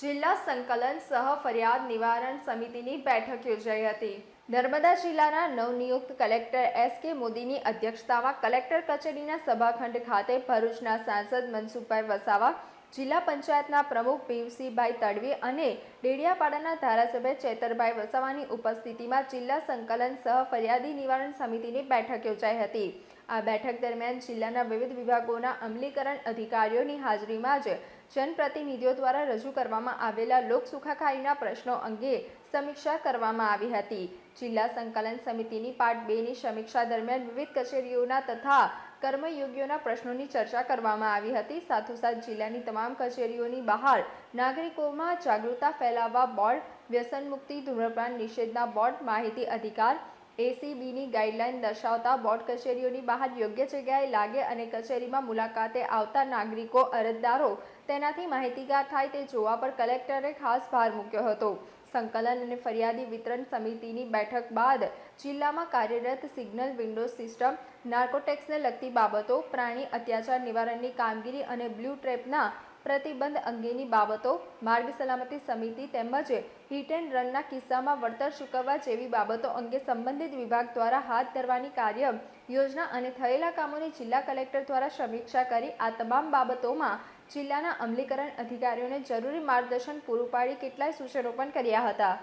જિલ્લા સંકલન સહ ફરિયાદ નિવારણ સમિતિની બેઠક યોજાઈ હતી. નર્મદા જિલ્લાના નવનિયુક્ત કલેક્ટર એસ કે મોદીની અધ્યક્ષતામાં કલેક્ટર કચેરીના સભાખંડ ખાતે ભરૂચના સાંસદ મનસુખભાઈ વસાવા, જિલ્લા પંચાયતના પ્રમુખ પીયુસીભાઈ તડવી અને ડેડિયાપાડાના ધારાસભ્ય ચેતરભાઈ વસાવાની ઉપસ્થિતિમાં જિલ્લા સંકલન સહ ફરિયાદી નિવારણ સમિતિની બેઠક યોજાઈ હતી. આ બેઠક દરમિયાન જિલ્લાના વિવિધ વિભાગોના અમલીકરણ અધિકારીઓની હાજરીમાં જ જનપ્રતિનિધિઓ દ્વારા રજૂ કરવામાં આવેલા લોક સુખાકારીના પ્રશ્નો અંગે સમીક્ષા કરવામાં આવી હતી. જિલ્લા સંકલન સમિતિની પાર્ટ બેની સમીક્ષા દરમિયાન વિવિધ કચેરીઓના તથા કર્મયોગીઓના પ્રશ્નોની ચર્ચા કરવામાં આવી હતી. સાથોસાથ જિલ્લાની તમામ કચેરીઓની બહાર નાગરિકોમાં જાગૃતતા ફેલાવવા બોર્ડ વ્યસન મુક્તિ ધૂમ્રપાન નિષેધના બોર્ડ, માહિતી અધિકાર એસીબીની ગાઈડલાઈન દર્શાવતા બોર્ડ કચેરીઓની બહાર યોગ્ય જગ્યાએ લાગે અને કચેરીમાં મુલાકાતે આવતા નાગરિકો, અરજદારો તેનાથી માહિતીગાર થાય તે જોવા પર કલેક્ટરે ખાસ ભાર મૂક્યો હતો. સંકલન અને ફરિયાદી વિતરણ સમિતિની બેઠક બાદ જિલ્લામાં કાર્યરત સિગ્નલ વિન્ડો સિસ્ટમ, નાર્કોટેક્સને લગતી બાબતો, પ્રાણી અત્યાચાર નિવારણની કામગીરી અને બ્લુ ટ્રેપના પ્રતિબંધ અંગેની બાબતો માર્ગ સલામતી સમિતિ તેમજ હિટ એન્ડ રનના કિસ્સામાં વળતર ચૂકવવા જેવી બાબતો અંગે સંબંધિત વિભાગ દ્વારા હાથ ધરવાની કાર્ય યોજના અને થયેલા કામોની જિલ્લા કલેક્ટર દ્વારા સમીક્ષા કરી આ તમામ બાબતોમાં જિલ્લાના અમલીકરણ અધિકારીઓને જરૂરી માર્ગદર્શન પૂરું પાડી કેટલાય સૂચનો પણ કર્યા હતા.